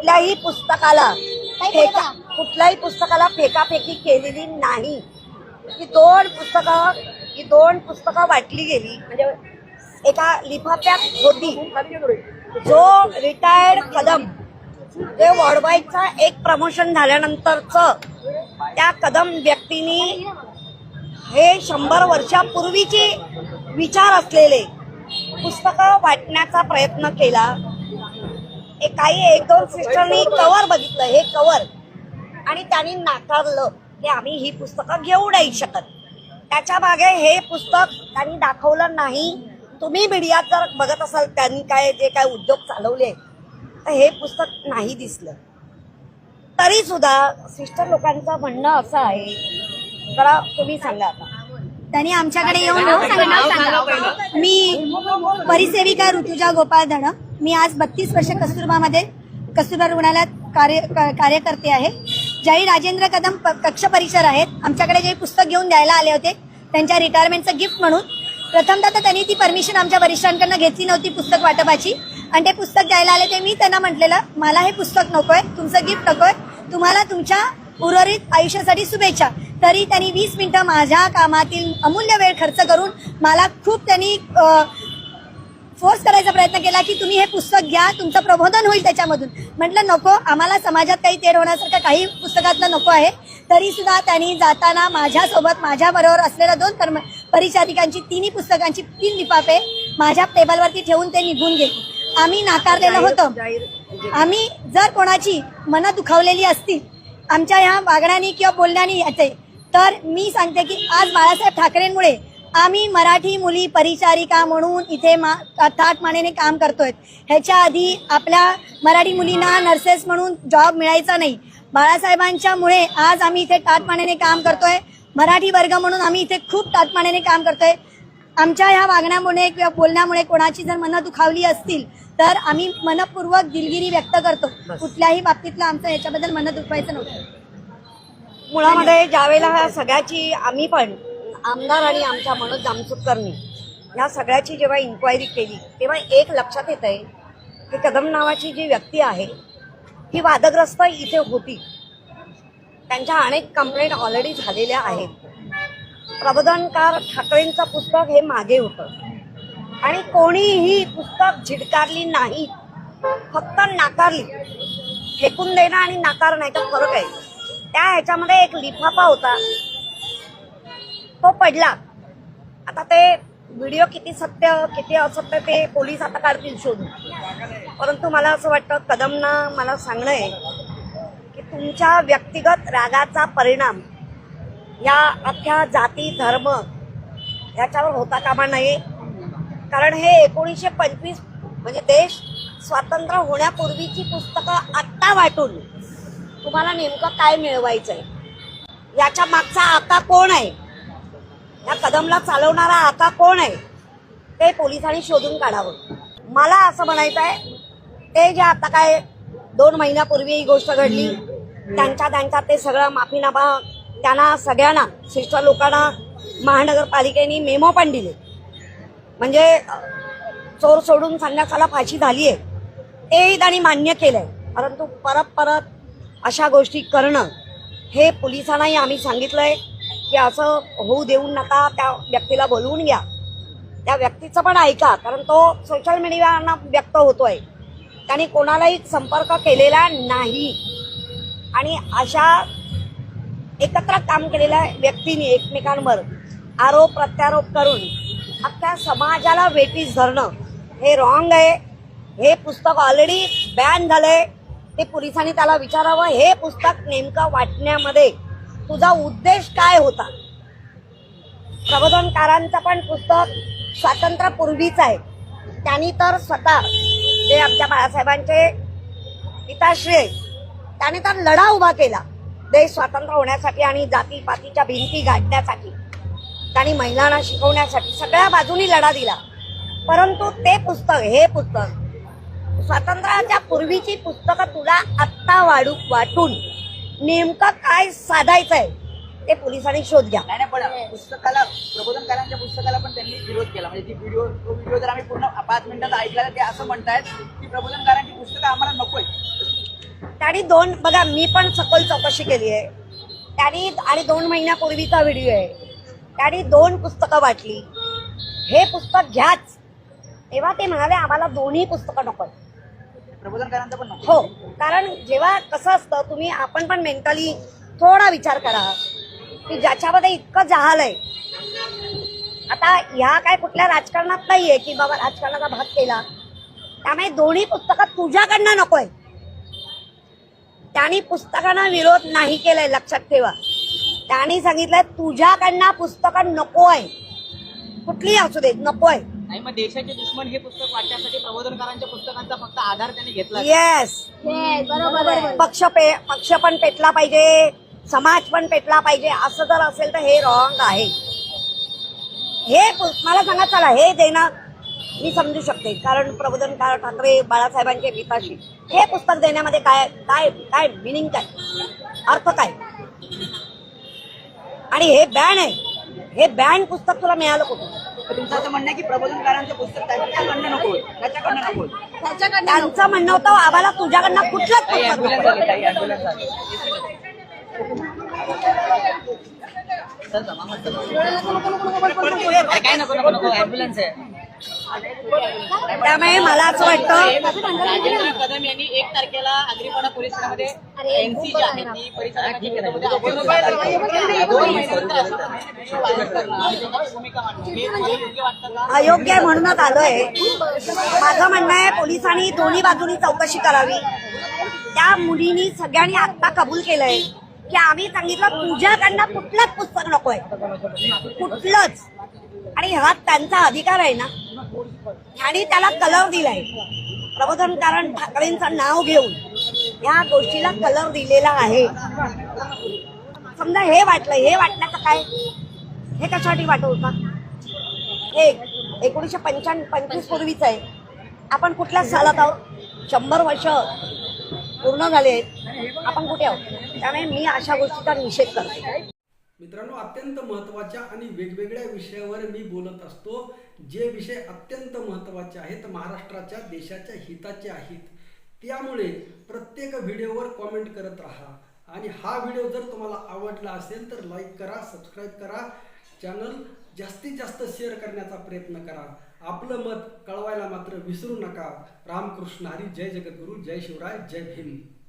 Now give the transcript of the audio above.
कुठल्याही पुस्तकाला फेका कुठल्याही पुस्तकाला फेकाफेकी केलेली नाही. ही दोन पुस्तकं ही दोन पुस्तकं वाटली गेली. म्हणजे एका लिफाफ्यात होती. जो रिटायर्ड कदम जे वॉर्डवाईडचा एक प्रमोशन झाल्यानंतरच त्या कदम व्यक्तीनी हे शंभर वर्षापूर्वीचे विचार असलेले पुस्तकं वाटण्याचा प्रयत्न केला. काही एक दोन सिस्टरनी कवर बघितलं हे कवर आणि त्यांनी नाकारलं की आम्ही ही पुस्तकं घेऊ नाही शकत. त्याच्यामागे हे पुस्तक त्यांनी दाखवलं नाही. तुम्ही मीडियात जर बघत असाल त्यांनी काय जे काय उद्योग चालवले तर हे पुस्तक नाही दिसलं. तरी सुद्धा सिस्टर लोकांचं म्हणणं असं आहे. जरा तुम्ही सांगा आता. त्यांनी आमच्याकडे येऊन मी परिसेविका ऋतुजा गोपाळ धडक मी आज बत्तीस वर्ष कस्तुरबामध्ये कस्तुरबा रुग्णालयात कार्य क- कार्य करते आहे. ज्यावेळी राजेंद्र कदम प- कक्ष परिसर आहेत आमच्याकडे जे पुस्तक घेऊन द्यायला आले होते त्यांच्या रिटायरमेंटचं गिफ्ट म्हणून प्रथमतः तर त्यांनी ती परमिशन आमच्या वरिष्ठांकडनं घेतली नव्हती पुस्तक वाटपाची. आणि ते पुस्तक द्यायला आले ते मी त्यांना म्हटलेलं मला हे पुस्तक नको आहे तुमचं गिफ्ट नको आहे तुम्हाला तुमच्या उर्वरित आयुष्यासाठी शुभेच्छा. तरी त्यांनी वीस मिनिटं माझ्या कामातील अमूल्य वेळ खर्च करून मला खूप त्यांनी फोर्स करायचा प्रयत्न केला की तुम्ही हे पुस्तक घ्या तुमचं प्रबोधन होईल त्याच्यामधून. म्हटलं नको आम्हाला समाजात काही तेढ होण्यासारखं काही पुस्तकातलं नको आहे. तरी सुद्धा त्यांनी जाताना माझ्यासोबत माझ्याबरोबर असलेल्या दोन कर्म परिचारिकांची तिन्ही पुस्तकांची तीन लिफाफे माझ्या टेबलवरती ठेवून ते निघून गेले. आम्ही नाकारलेलं होतं. जाहीर आम्ही जर कोणाची मनं दुखावलेली असतील आमच्या ह्या वागण्याने किंवा बोलण्याने याचे तर मी सांगते की आज बाळासाहेब ठाकरेंमुळे आम्ही मराठी मुली परिचारिका म्हणून इथे मा थाटमानेने काम करतोय. ह्याच्या आधी आपल्या मराठी मुलींना नर्सेस म्हणून जॉब मिळायचा नाही. बाळासाहेबांच्या मुळे आज आम्ही इथे ताटमानेने काम करतोय. मराठी वर्ग म्हणून आम्ही इथे खूप ताटमानेने काम करतोय. आमच्या ह्या वागण्यामुळे किंवा बोलण्यामुळे कोणाची जर मनं दुखावली असतील तर आम्ही मनपूर्वक दिलगिरी व्यक्त करतो. कुठल्याही बाबतीतलं आमचं याच्याबद्दल मनं दुखवायचं नव्हतं. मुळामध्ये ज्यावेळेला ह्या सगळ्याची आम्ही पण आमदार आणि आमच्या मनोज जामसुटकरनी ह्या सगळ्याची जेव्हा इन्क्वायरी केली तेव्हा एक लक्षात येत आहे की कदम नावाची जी व्यक्ती आहे ही वादग्रस्त इथे होती. त्यांच्या अनेक कंप्लेंट ऑलरेडी झालेल्या आहेत. प्रबोधनकार ठाकरेंचं पुस्तक हे मागे होतं. आणि कोणीही पुस्तक झिडकारली नाही फक्त नाकारली फेकून देणं आणि नाकारणं याच्यात फरक आहे. त्या ह्याच्यामध्ये एक लिफाफा होता. तो पडला. आता ते व्हिडिओ किती सत्य किती असत्य ते पोलीस आता काढतील शोधून. परंतु मला असं वाटतं कदमना मला सांगणं आहे की तुमच्या व्यक्तिगत रागाचा परिणाम या अख्ख्या जाती धर्म याच्यावर होता कामा नये. कारण हे एकोणीसशे पंचवीस म्हणजे देश स्वातंत्र्य होण्यापूर्वीची पुस्तकं आत्ता वाटून तुम्हाला नेमकं काय मिळवायचंय? याच्या मागचा आता कोण आहे? या कदमला चालवणारा आता कोण आहे ते पोलिसांनी शोधून काढावं. मला असं म्हणायचं आहे ते जे आता काय दोन महिन्यापूर्वी ही गोष्ट घडली त्यांच्या त्यांच्या ते सगळं माफीनामा त्यांना सगळ्यांना शिष्ट लोकांना महानगरपालिकेने मेमो पण दिले. म्हणजे चोर सोडून संन्यासाला फाशी झाली आहे तेही त्यांनी मान्य केलंय. परंतु परत परत अशा गोष्टी करणं हे पोलिसांनाही आम्ही सांगितलंय. की असं होऊ देऊ नका त्या व्यक्तीला बोलवून घ्या. त्या व्यक्तीचं पण ऐका कारण तो सोशल मीडियाना व्यक्त होतोय. त्याने कोणालाही संपर्क केलेला नाही. आणि अशा एकत्र काम केलेल्या व्यक्तीने एकमेकांवर आरोप प्रत्यारोप करून अख्ख्या समाजाला वेटीस धरणं हे रॉंग आहे. हे पुस्तक ऑलरेडी बॅन झालंय. ते पोलिसांनी त्याला विचारावं. हे पुस्तक नेमकं वाटण्यामध्ये तुझा उद्देश काय होता? प्रबोधनकारांचं पण पुस्तक स्वातंत्र्यपूर्वीच आहे. त्यांनी तर स्वतः जे आमच्या बाळासाहेबांचे पिताश्री आहेत त्याने तर लढा उभा केला. देश स्वातंत्र्य होण्यासाठी आणि जातीपातीच्या भिंती गाठण्यासाठी त्यांनी महिलांना शिकवण्यासाठी सगळ्या बाजूनी लढा दिला. परंतु ते पुस्तक हे पुस्तक स्वातंत्र्याच्या पूर्वीची पुस्तकं तुला आत्ता वाढू वाटून नेमकं काय साधायचंय ते पोलिसांनी शोध घ्या. नाही नाही, पण पुस्तकाला प्रबोधनकारांच्या पुस्तकाला पण त्यांनी विरोध केला. म्हणजे ती व्हिडिओ तो व्हिडिओ जर आम्ही पूर्ण पाच मिनिटात ऐकला तर ते असं म्हणतायत की प्रबोधनकारांची पुस्तकं आम्हाला नकोय. त्यांनी दोन बघा मी पण सखोल चौकशी केली आहे. त्यांनी आणि दोन महिन्यापूर्वीचा व्हिडिओ आहे. त्यांनी दोन पुस्तकं वाटली हे पुस्तक घ्याच. तेव्हा ते म्हणाले आम्हाला दोन्ही पुस्तकं नको प्रबोधनकारांचा पण नको. हो कारण जेव्हा कसं असतं तुम्ही आपण पण मेंटली थोडा विचार करा. की ज्याच्यामध्ये इतकं जहाल आहे. आता ह्या काय कुठल्या राजकारणात नाहीये की बाबा राजकारणाचा भाग केला. त्यामुळे दोन्ही पुस्तकं तुझ्याकडनं नकोय. त्यांनी पुस्तकांना विरोध नाही केलाय लक्षात ठेवा. त्यांनी सांगितलंय तुझ्याकडनं पुस्तकं नको आहे कुठलीही असू देत नको आहे नाही मग देशाचे दुश्मन हे पुस्तक वाचण्यासाठी प्रबोधनकारांच्या पुस्तकांचा फक्त आधार त्यांनी घेतला येस बरोबर पक्ष पे पक्ष पण पेटला पाहिजे समाज पण पेटला पाहिजे असं जर असेल तर हे रॉंग आहे. हे मला सांगा चला हे देणं मी समजू शकते कारण प्रबोधनकार ठाकरे बाळासाहेबांचे पिताशी हे पुस्तक देण्यामध्ये काय काय काय मिनिंग काय? अर्थ काय? आणि हे बॅन आहे. हे बॅन पुस्तक तुला मिळालं कुठून? तुमचं असं म्हणणं आहे की प्रबोधनकारांचं पुस्तक त्याच्याकडनं नको त्याच्याकडनं नको त्यांचं म्हणणं होतं आम्हाला तुझ्याकडनं कुठलंच काही पुस्तक ambulance नको आली, काही ambulance आली. चल जा, मामा, चल. अरे काय नको नको नको ऍम्ब्युलन्स आहे त्यामुळे मला असं वाटतं राजेंद्र कदम यांनी एक तारखेला आग्रीपाडा पोलीस ठाण्यामध्ये हे अयोग्य आहे म्हणूनच आलोय. माझं म्हणणं आहे पोलिसांनी दोन्ही बाजूनी चौकशी करावी. त्या मुलीनी सगळ्यांनी आत्ता कबूल केलंय की आम्ही सांगितलं तुझ्याकडनं कुठलंच पुस्तक नकोय. कुठलंच. आणि हा त्यांचा अधिकार आहे ना. आणि त्याला कलर दिलाय. प्रबोधनकारण ठाकरेंचं नाव घेऊन. या गोष्टीला कलर दिलेला आहे. समजा हे वाटलं हे वाटण्याचं काय? हे कशासाठी वाटवतात एक हे एकोणीसशे पंच्याण्णव पंचवीस पूर्वीच आहे. आपण कुठल्या सालात आहोत? शंभर वर्ष पूर्ण झाले आहेत. आपण कुठे आहोत? त्यामुळे मी अशा गोष्टीचा निषेध करते. मित्रांनो अत्यंत महत्त्वाच्या आणि वेगवेगळ्या विषयावर मी बोलत असतो. जे विषय अत्यंत महत्त्वाचे आहेत महाराष्ट्राच्या देशाच्या हिताचे आहेत. त्यामुळे प्रत्येक व्हिडिओवर कॉमेंट करत राहा. आणि हा व्हिडिओ जर तुम्हाला आवडला असेल तर लाईक करा सबस्क्राईब करा. चॅनल जास्तीत जास्त शेअर करण्याचा प्रयत्न करा. आपलं मत कळवायला मात्र विसरू नका. रामकृष्ण हरी जय जगद्गुरू जय शिवराय जय भीम.